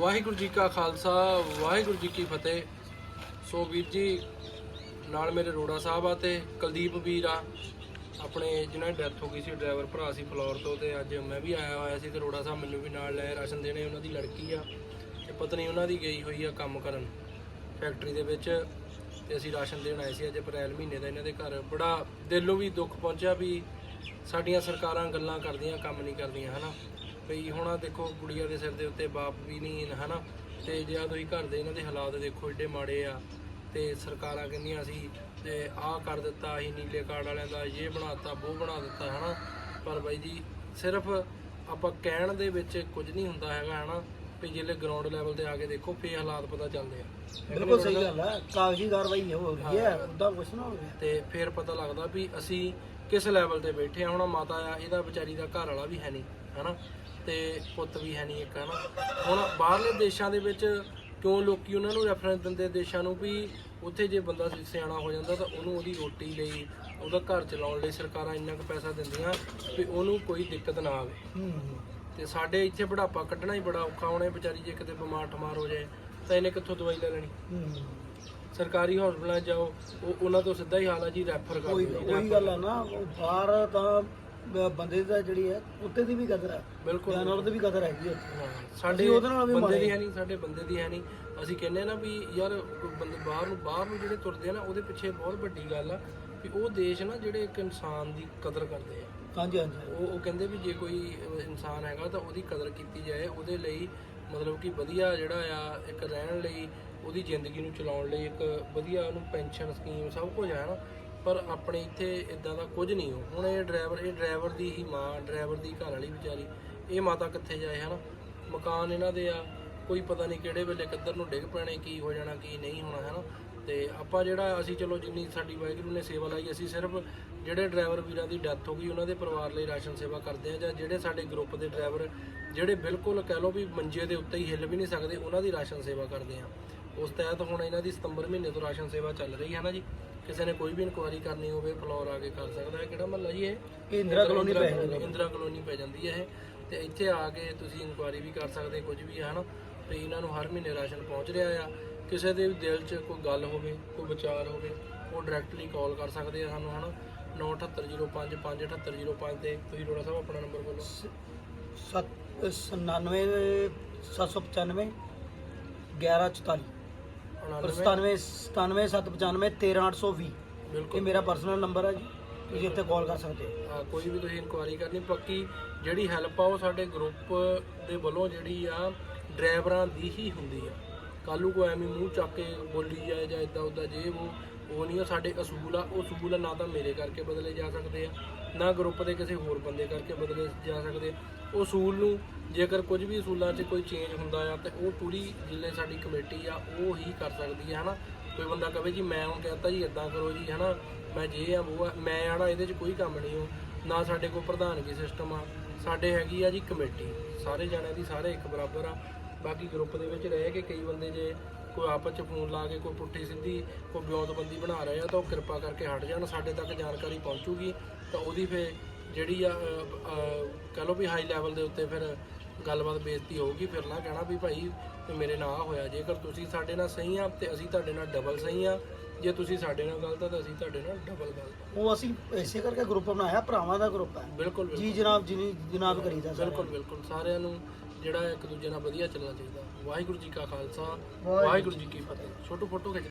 ਵਾਹਿਗੁਰੂ ਜੀ ਕਾ ਖਾਲਸਾ, ਵਾਹਿਗੁਰੂ ਜੀ ਕੀ ਫਤਿਹ। ਸੋ ਵੀਰ ਜੀ, ਨਾਲ ਮੇਰੇ ਰੋੜਾ ਸਾਹਿਬ ਆ ਤੇ ਕੁਲਦੀਪ ਵੀਰ ਆ। ਆਪਣੇ ਜਿਹਨਾਂ ਦੀ ਡੈਥ ਹੋ ਗਈ ਸੀ ਡਰਾਈਵਰ ਭਰਾ ਸੀ ਫਲੋਰ ਤੋਂ ਤੇ ਅੱਜ ਮੈਂ ਵੀ ਆਇਆ ਹੋਇਆ ਸੀ ਤੇ ਰੋੜਾ ਸਾਹਿਬ ਮੈਨੂੰ ਵੀ ਨਾਲ ਲੈ ਰਾਸ਼ਨ ਦੇਣੇ, ਉਹਨਾਂ ਦੀ ਲੜਕੀ ਆ ਤੇ ਪਤਨੀ ਉਹਨਾਂ ਦੀ ਗਈ ਹੋਈ ਆ ਕੰਮ ਕਰਨ ਫੈਕਟਰੀ ਦੇ ਵਿੱਚ ਤੇ ਅਸੀਂ ਰਾਸ਼ਨ ਦੇਣ ਆਏ ਸੀ ਅੱਜ ਅਪ੍ਰੈਲ ਮਹੀਨੇ ਦਾ ਇਹਨਾਂ ਦੇ ਘਰ। ਬੜਾ ਦਿਲੋਂ ਵੀ ਦੁੱਖ ਪਹੁੰਚਿਆ ਵੀ ਸਾਡੀਆਂ ਸਰਕਾਰਾਂ ਗੱਲਾਂ ਕਰਦੀਆਂ, ਕੰਮ ਨਹੀਂ ਕਰਦੀਆਂ, ਹਨਾ? ਭਈ ਹੁਣ ਆਹ ਦੇਖੋ ਗੁੜੀਆ ਦੇ ਸਿਰ ਦੇ ਉੱਤੇ ਬਾਪ ਵੀ ਨਹੀਂ ਹਨਾ? ਤੇ ਜੇ ਆਹ ਤੁਸੀਂ ਘਰ ਦੇ ਇਹਨਾਂ ਦੇ ਹਾਲਾਤ ਦੇਖੋ ਏਡੇ ਮਾੜੇ ਆ। ਤੇ ਸਰਕਾਰਾਂ ਕਹਿੰਦੀਆਂ ਸੀ ਤੇ ਆਹ ਕਰ ਦਿੱਤਾ ਅਸੀਂ ਨੀਲੇ ਕਾਰਡ ਵਾਲਿਆਂ ਦਾ ਇਹ ਬਣਾਤਾ ਉਹ ਬਣਾ ਦਿੱਤਾ ਹਨਾ? ਪਰ ਬਾਈ ਜੀ ਸਿਰਫ ਆਪਾਂ ਕਹਿਣ ਦੇ ਵਿੱਚ ਕੁਝ ਨਹੀਂ ਹੁੰਦਾ ਹੈਗਾ ਹਨਾ? ਵੀ ਜਿਹੜੇ ਗਰਾਊਂਡ ਲੈਵਲ ਤੇ ਆ ਕੇ ਦੇਖੋ ਫੇ ਹਾਲਾਤ ਪਤਾ ਚੱਲਦੇ ਆ। ਬਿਲਕੁਲ ਸਹੀ ਗੱਲ ਹੈ ਕਾਗਜ਼ੀ ਕਾਰਵਾਈ ਹੋ ਰਹੀ ਹੈ। ਉਦਾਂ ਕੁਛ ਨਾ ਹੋ ਰਿਹਾ ਤੇ ਫਿਰ ਪਤਾ ਲੱਗਦਾ ਵੀ ਅਸੀਂ ਕਿਸ ਲੈਵਲ ਤੇ ਬੈਠੇ ਆ ਹੁਣ ਮਾਤਾ ਆ ਇਹਦਾ ਵਿਚਾਰੀ ਦਾ ਘਰ ਵਾਲਾ ਵੀ ਹੈ ਨਹੀਂ ਹਨਾ? ਤੇ ਪੁੱਤ ਵੀ ਹੈ ਨਹੀਂ ਇੱਕ ਹਨਾ? ਹੁਣ ਬਾਹਰਲੇ ਦੇਸ਼ਾਂ ਦੇ ਵਿੱਚ ਕਿਉਂ ਲੋਕੀ ਉਹਨਾਂ ਨੂੰ ਰੈਫਰੈਂਸ ਦਿੰਦੇ ਦੇਸ਼ਾਂ ਨੂੰ ਵੀ ਉੱਥੇ ਜੇ ਬੰਦਾ ਸਿਆਣਾ ਹੋ ਜਾਂਦਾ ਤਾਂ ਉਹਨੂੰ ਉਹਦੀ ਰੋਟੀ ਲਈ ਉਹਦਾ ਘਰ ਚਲਾਉਣ ਲਈ ਸਰਕਾਰਾਂ ਇੰਨਾ ਕੁ ਪੈਸਾ ਦਿੰਦੀਆਂ ਵੀ ਉਹਨੂੰ ਕੋਈ ਦਿੱਕਤ ਨਾ ਆਵੇ। ਤੇ ਸਾਡੇ ਇੱਥੇ ਬੁਢਾਪਾ ਕੱਢਣਾ ਹੀ ਬੜਾ ਔਖਾ ਹੋਣਾ ਵਿਚਾਰੀ ਜੇ ਕਿਤੇ ਬਿਮਾਰ ਠਮਾਰ ਹੋ ਜਾਏ। ਤਾਂ ਇਹਨੇ ਕਿੱਥੋਂ ਦਵਾਈ ਲੈ ਲੈਣੀ? ਸਰਕਾਰੀ ਹਸਪਤਾਲਾਂ 'ਚ ਜਾਓ ਉਹ ਉਹਨਾਂ ਤੋਂ ਸਿੱਧਾ ਹੀ ਹਾਲ ਆ ਜੀ ਰੈਫਰ ਕਰ ਕੋਈ ਉਹੀ ਗੱਲ ਹੈ ਨਾ ਉਹ ਬਾਹਰ ਤਾਂ ਬ- ਬੰਦੇ ਦਾ ਜਿਹੜੀ ਹੈ ਉੱਤੇ ਦੀ ਵੀ ਕਦਰ ਹੈ ਬਿਲਕੁਲ। ਜਾਨਵਰ ਦੀ ਵੀ ਕਦਰ ਹੈਗੀ ਹੈ ਹਾਂ, ਸਾਡੇ ਉਹਦੇ ਨਾਲ ਵੀ ਬੰਦੇ ਦੀ ਹੈ ਨਹੀਂ ਸਾਡੇ ਬੰਦੇ ਦੀ ਹੈ ਨਹੀਂ। ਅਸੀਂ ਕਹਿੰਦੇ ਆ ਨਾ ਵੀ ਯਾਰ ਕੋਈ ਬੰਦੇ ਬਾਹਰ ਨੂੰ ਬਾਹਰ ਨੂੰ ਜਿਹੜੇ ਤੁਰਦੇ ਆ ਨਾ ਉਹਦੇ ਪਿੱਛੇ ਬਹੁਤ ਵੱਡੀ ਗੱਲ ਆ ਵੀ ਉਹ ਦੇਸ਼ ਨਾ ਜਿਹੜੇ ਇੱਕ ਇਨਸਾਨ ਦੀ ਕਦਰ ਕਰਦੇ ਆ। ਹਾਂਜੀ ਹਾਂਜੀ। ਉਹ ਉਹ ਕਹਿੰਦੇ ਵੀ ਜੇ ਕੋਈ ਅਹ, ਇਨਸਾਨ ਹੈਗਾ ਤਾਂ ਉਹਦੀ ਕਦਰ ਕੀਤੀ ਜਾਏ ਉਹਦੇ ਲਈ ਮਤਲਬ ਕਿ ਵਧੀਆ ਜਿਹੜਾ ਆ ਇੱਕ ਰਹਿਣ ਲਈ, ਉਹਦੀ ਜ਼ਿੰਦਗੀ ਨੂੰ ਚਲਾਉਣ ਲਈ ਇੱਕ ਵਧੀਆ ਉਹਨੂੰ ਪੈਨਸ਼ਨ ਸਕੀਮ ਸਭ ਕੁਝ ਹੈ ਨਾ। ਪਰ ਆਪਣੇ ਇੱਥੇ ਇਦਾਂ ਦਾ ਕੁਝ ਨਹੀਂ ਹੋ ਹੁਣ ਇਹ ਡਰਾਈਵਰ ਇਹ ਡਰਾਈਵਰ ਦੀ ਹੀ ਮਾਂ, ਡਰਾਈਵਰ ਦੀ ਘਰ ਵਾਲੀ ਵਿਚਾਰੀ, ਇਹ ਮਾਤਾ ਕਿੱਥੇ ਜਾਏ ਹਨਾ ਮਕਾਨ ਇਹਨਾਂ ਦੇ ਆ। ਕੋਈ ਪਤਾ ਨਹੀਂ ਕਿਹੜੇ ਵੇਲੇ ਕਿੱਧਰ ਨੂੰ ਡਿੱਗ ਪੈਣੇ ਕੀ ਹੋ ਜਾਣਾ ਕੀ ਨਹੀਂ ਹੋਣਾ ਹੈ ਨਾ ਤੇ ਆਪਾਂ ਜਿਹੜਾ ਅਸੀਂ ਚਲੋ ਜਿੰਨੀ ਸਾਡੀ ਵਾਹਿਗੁਰੂ ਨੇ ਸੇਵਾ ਲਾਈ ਅਸੀਂ ਸਿਰਫ ਜਿਹੜੇ ਡਰਾਈਵਰ ਵੀਰਾਂ ਦੀ ਡੈਥ ਹੋ ਗਈ ਉਹਨਾਂ ਦੇ ਪਰਿਵਾਰ ਲਈ ਰਾਸ਼ਨ ਸੇਵਾ ਕਰਦੇ ਆ ਜਾਂ ਜਿਹੜੇ ਸਾਡੇ ਗਰੁੱਪ ਦੇ ਡਰਾਈਵਰ ਜਿਹੜੇ ਬਿਲਕੁਲ ਕਹਿ ਲਓ ਵੀ ਮੰਜੇ ਦੇ ਉੱਤੇ ਹੀ ਹਿੱਲ ਵੀ ਨਹੀਂ ਸਕਦੇ ਉਹਨਾਂ ਦੀ ਰਾਸ਼ਨ ਸੇਵਾ ਕਰਦੇ ਆ। ਉਸ ਤਹਿਤ ਹੁਣ ਇਹਨਾਂ ਦੀ ਸਤੰਬਰ ਮਹੀਨੇ ਤੋਂ ਰਾਸ਼ਨ ਸੇਵਾ ਚੱਲ ਰਹੀ ਹੈ ਨਾ ਜੀ? ਕਿਸੇ ਨੇ ਕੋਈ ਵੀ ਇਨਕੁਆਇਰੀ ਕਰਨੀ ਹੋਵੇ ਫਲੋਰ ਆ ਕੇ ਕਰ ਸਕਦਾ ਹੈ। ਕਿਹੜਾ ਮਹੱਲਾ ਜੀ ਇਹ? ਇੰਦਰਾ ਕਲੋਨੀ ਪੈ ਇੰਦਰਾ ਇੰਦਰਾ ਕਲੋਨੀ ਪੈ ਜਾਂਦੀ ਹੈ ਇਹ। ਤੇ ਇੱਥੇ ਆ ਕੇ ਤੁਸੀਂ ਇਨਕੁਆਇਰੀ ਵੀ ਕਰ ਸਕਦੇ ਕੁਝ ਵੀ ਹੈ ਨਾ ਤੇ ਇਹਨਾਂ ਨੂੰ ਹਰ ਮਹੀਨੇ ਰਾਸ਼ਨ ਪਹੁੰਚ ਰਿਹਾ ਆ। ਕਿਸੇ ਦੇ ਵੀ ਦਿਲ 'ਚ ਕੋਈ ਗੱਲ ਹੋਵੇ ਕੋਈ ਵਿਚਾਰ ਹੋਵੇ ਉਹ ਡਾਇਰੈਕਟਲੀ ਕਾਲ ਕਰ ਸਕਦੇ ਆ ਸਾਨੂੰ ਹਨਾ? 9805588505 ਤੇ ਤੁਸੀਂ ਰੋੜਾ ਸਾਹਿਬ ਆਪਣਾ ਨੰਬਰ ਬੋਲੋ। 99 795 1144 99 97 795 13820 ਇਹ ਬਿਲਕੁਲ। ਮੇਰਾ ਪਰਸਨਲ ਨੰਬਰ ਹੈ ਜੀ। ਤੁਸੀਂ ਇੱਥੇ ਕਾਲ ਕਰ ਸਕਦੇ ਹੋ। ਹਾਂ, ਕੋਈ ਵੀ ਤੁਸੀਂ ਇਨਕੁਆਇਰੀ ਕਰਨੀ ਪੱਕੀ ਜਿਹੜੀ ਹੈਲਪ ਆ ਉਹ ਸਾਡੇ ਗਰੁੱਪ ਦੇ ਵੱਲੋਂ ਜਿਹੜੀ ਆ ਡਰਾਈਵਰਾਂ ਦੀ ਹੀ ਹੁੰਦੀ ਆ। ਕੱਲੂ ਕੋ ਐਵੇਂ ਮੂੰਹ ਚੱਕ ਕੇ ਬੋਲੀ ਜਾਏ ਜਾਂ ਇਦਾਂ ਉਦਾਂ ਜੇ ਉਹ ਉਹ ਨਹੀਂ ਆ, ਸਾਡੇ ਅਸੂਲ ਆ, ਉਹ ਅਸੂਲ ਨਾ ਤਾਂ ਮੇਰੇ ਕਰਕੇ ਬਦਲੇ ਜਾ ਸਕਦੇ ਆ, ਨਾ ਗਰੁੱਪ ਦੇ ਕਿਸੇ ਹੋਰ ਬੰਦੇ ਕਰਕੇ ਬਦਲੇ ਜਾ ਸਕਦੇ ਉਹ ਅਸੂਲ ਨੂੰ ਜੇਕਰ ਕੁਝ ਵੀ ਅਸੂਲਾਂ 'ਚ ਕੋਈ ਚੇਂਜ ਹੁੰਦਾ ਆ, ਤੇ ਉਹ ਪੂਰੀ ਜਿੱਲੇ ਸਾਡੀ ਕਮੇਟੀ ਆ, ਉਹ ਹੀ ਕਰ ਸਕਦੀ ਹੈ ਹਨਾ? ਕੋਈ ਬੰਦਾ ਕਹੇ ਜੀ, ਮੈਂ ਹੁਣ ਕਹਤਾ ਜੀ ਇਦਾਂ ਕਰੋ ਜੀ, ਹਨਾ? ਮੈਂ ਜੇ ਆ ਉਹ ਆ, ਮੈਂ ਆਣਾ ਇਹਦੇ 'ਚ ਕੋਈ ਕੰਮ ਨਹੀਂ ਹੋ ਨਾ ਸਾਡੇ ਕੋਲ ਪ੍ਰਧਾਨਗੀ ਸਿਸਟਮ ਆ, ਸਾਡੇ ਹੈਗੀ ਆ ਜੀ ਕਮੇਟੀ ਸਾਰੇ ਜਣਿਆਂ ਦੀ ਸਾਰੇ ਇੱਕ ਬਰਾਬਰ ਆ। ਬਾਕੀ ਗਰੁੱਪ ਦੇ ਵਿੱਚ ਰਹਿ ਕੇ ਕਈ ਬੰਦੇ ਜੇ ਕੋਈ ਆਪਸ ਚ ਫੋਨ ਲਾ ਕੇ ਕੋਈ ਪੁੱਠੀ ਸਿੱਧੀ ਕੋਈ ਬਿਉਂਤਬੰਦੀ ਬਣਾ ਰਹੇ ਆ ਤਾਂ ਉਹ ਕਿਰਪਾ ਕਰਕੇ ਹਟ ਜਾਣ ਸਾਡੇ ਤੱਕ ਜਾਣਕਾਰੀ ਪਹੁੰਚੂਗੀ ਤਾਂ ਉਹਦੀ ਫੇ ਜਿਹੜੀ ਆ ਕਹ ਲਓ ਵੀ ਹਾਈ ਲੈਵਲ ਦੇ ਉੱਤੇ ਫਿਰ ਗੱਲਬਾਤ ਬੇਇੱਜ਼ਤੀ ਹੋਊਗੀ ਫਿਰ ਨਾ ਕਹਿਣਾ ਵੀ ਭਾਈ ਤੇ ਮੇਰੇ ਨਾਲ ਆਹ ਹੋਇਆ ਜੇਕਰ ਤੁਸੀਂ ਸਾਡੇ ਨਾਲ ਸਹੀ ਆ ਤੇ ਅਸੀਂ ਤੁਹਾਡੇ ਨਾਲ ਡਬਲ ਸਹੀ ਆ ਜੇ ਤੁਸੀਂ ਸਾਡੇ ਨਾਲ ਗਲਤ ਆ ਤਾਂ ਅਸੀਂ ਤੁਹਾਡੇ ਨਾਲ ਡਬਲ ਗਲਤ ਆ। ਉਹ ਅਸੀਂ ਇਸੇ ਕਰਕੇ ਗਰੁੱਪ ਬਣਾਇਆ ਭਰਾਵਾਂ ਦਾ ਗਰੁੱਪ ਹੈ ਬਿਲਕੁਲ ਜੀ ਜਨਾਬ ਜੀ ਜਨਾਬ ਕਰੀਦਾ। ਬਿਲਕੁਲ ਬਿਲਕੁਲ ਸਾਰਿਆਂ ਨੂੰ ਜਿਹੜਾ ਇੱਕ ਦੂਜੇ ਨਾਲ ਵਧੀਆ ਚੱਲਣਾ ਚਾਹੀਦਾ। ਵਾਹਿਗੁਰੂ ਜੀ ਕਾ ਖਾਲਸਾ ਵਾਹਿਗੁਰੂ ਜੀ ਕੀ ਫਤਿਹ। ਛੋਟੂ ਫੋਟੋ ਖਿੱਚ